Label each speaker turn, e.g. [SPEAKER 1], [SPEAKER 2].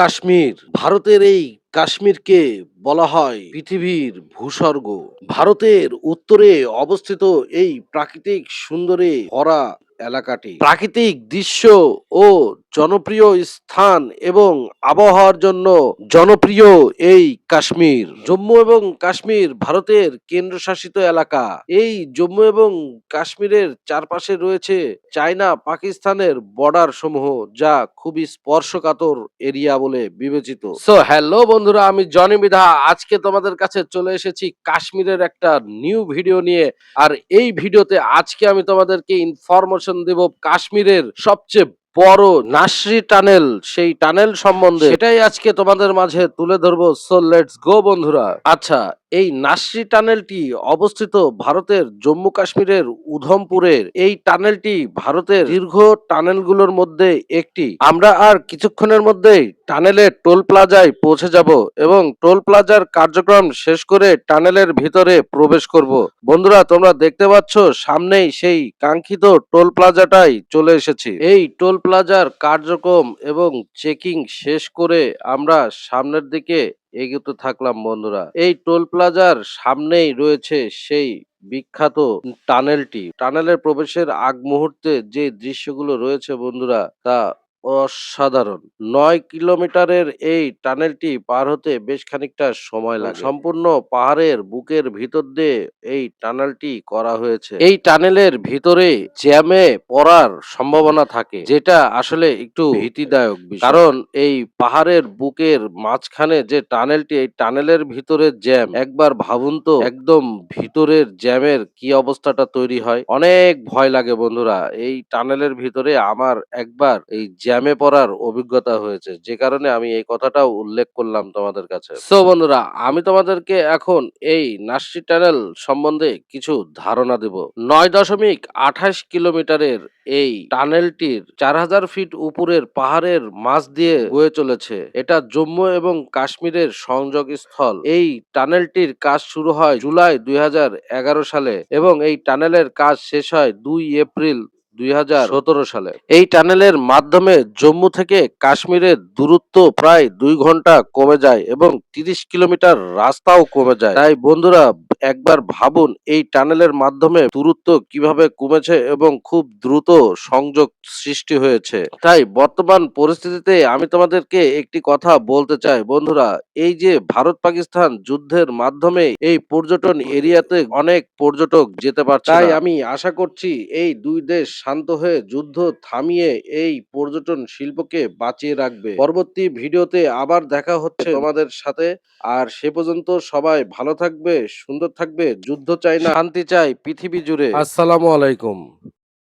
[SPEAKER 1] কাশ্মীর। ভারতের এই কাশ্মীরকে বলা হয় পৃথিবীর ভূস্বর্গ। ভারতের উত্তরে অবস্থিত এই প্রাকৃতিক সুন্দরে ভরা এলাকাটি। প্রাকৃতিক দৃশ্য ও জনপ্রিয় স্থান এবং আবহাওয়ার জন্য জনপ্রিয় এই কাশ্মীর। জম্মু এবং কাশ্মীর ভারতের কেন্দ্রশাসিত এলাকা। এই জম্মু এবং কাশ্মীরের চারপাশে রয়েছে চায়না পাকিস্তানের বর্ডার সমূহ, যা খুবই স্পর্শকাতর এরিয়া বলে বিবেচিত। সো হ্যালো বন্ধুরা, আমি জনি বিধা। আজকে তোমাদের কাছে চলে এসেছি কাশ্মীরের একটা নিউ ভিডিও নিয়ে। আর এই ভিডিওতে আজকে আমি তোমাদেরকে ইনফরমেশন দেব কাশ্মীরের সবচেয়ে বড় নাসরি টানেল সেই টানেল সম্বন্ধে সেটাই আজকে তোমাদের মাঝে তুলে ধরবো। সো লেটস গো বন্ধুরা। আচ্ছা এই নাসরি টানেলটি অবস্থিত ভারতের জম্মু কাশ্মীরের উধমপুরের। এই টানেলটি ভারতের দীর্ঘ টানেলগুলোর মধ্যে একটি। আমরা আর কিছুক্ষণের মধ্যেই টানেলের টোল প্লাজায় পৌঁছে যাব এবং টোল প্লাজার কার্যক্রম শেষ করে টানেলের ভিতরে প্রবেশ করব। বন্ধুরা, তোমরা দেখতে পাচ্ছ, সামনেই সেই কাঙ্ক্ষিত টোল প্লাজাটাই চলে এসেছি। এই টোল প্লাজার কার্যক্রম এবং চেকিং শেষ করে আমরা সামনের দিকে এগোতে থাকলাম বন্ধুরা। এই টোল প্লাজার সামনেই রয়েছে সেই বিখ্যাত টানেলটি। টানেলের প্রবেশের আগ মুহূর্তে যে দৃশ্যগুলো রয়েছে বন্ধুরা, তা অসাধারণ। নয় কিলোমিটারের এই টানেলটি পার হতে বেশ খানিকটা সময় লাগে। সম্পূর্ণ পাহাড়ের বুকের ভিতর দিয়ে এই টানেলটি করা হয়েছে। এই টানেলের ভিতরে জ্যামে পড়ার সম্ভাবনা থাকে যেটা আসলে একটু ভীতিদায়ক বিষয়। কারণ এই পাহাড়ের বুকের মাঝখানে যে টানেলটি এই টানেলের ভিতরে জ্যাম একবার ভাবুন তো একদম ভিতরের জ্যামের কি অবস্থাটা তৈরি হয়। অনেক ভয় লাগে বন্ধুরা এই টানেলের ভিতরে আমার একবার এই জ্যামে পড়ার অভিজ্ঞতা হয়েছে। যে কারণে আমি এই কথাটাও উল্লেখ করলাম তোমাদের কাছে। সো বন্ধুরা আমি তোমাদেরকে এখন এই নাসি টানেল সম্বন্ধে কিছু ধারণা দেব। নয় দশমিক আঠাশ কিলোমিটারের এই টানেলটির চার হাজার ফিট উপরের পাহাড়ের মাঝ দিয়ে বয়ে চলেছে। এটা জম্মু এবং কাশ্মীরের সংযোগ স্থল। এই টানেলটির কাজ শুরু হয় জুলাই দুই হাজার এগারো সালে এবং এই টানেলের কাজ শেষ হয় দুই এপ্রিল দুই হাজার সতেরো সালে। এই টানেলের মাধ্যমে জম্মু থেকে কাশ্মীরের দূরত্ব প্রায় দুই ঘণ্টা কমে যায় এবং তিরিশ কিলোমিটার রাস্তাও কমে যায়। তাই বন্ধুরা একবার ভাবুন এই টানেলের মাধ্যমে দূরত্ব কীভাবে কমেছে এবং খুব দ্রুত সংযোগ সৃষ্টি হয়েছে। তাই বর্তমান পরিস্থিতিতে আমি তোমাদেরকে একটি কথা বলতে চাই। বন্ধুরা এই যে ভারত পাকিস্তান যুদ্ধের মাধ্যমে এই পর্যটন এরিয়াতে অনেক পর্যটক যেতে পারছে তাই আমি আশা করছি এই দুই দেশ শান্ত হয়ে যুদ্ধ থামিয়ে এই পর্যটন শিল্পকে বাঁচিয়ে রাখবে। পরবর্তী ভিডিওতে আবার দেখা হচ্ছে তোমাদের সাথে। আর সে পর্যন্ত সবাই ভালো থাকবে সুন্দর থাকবে যুদ্ধ চাই না শান্তি চাই পৃথিবী জুড়ে। আসসালামু আলাইকুম।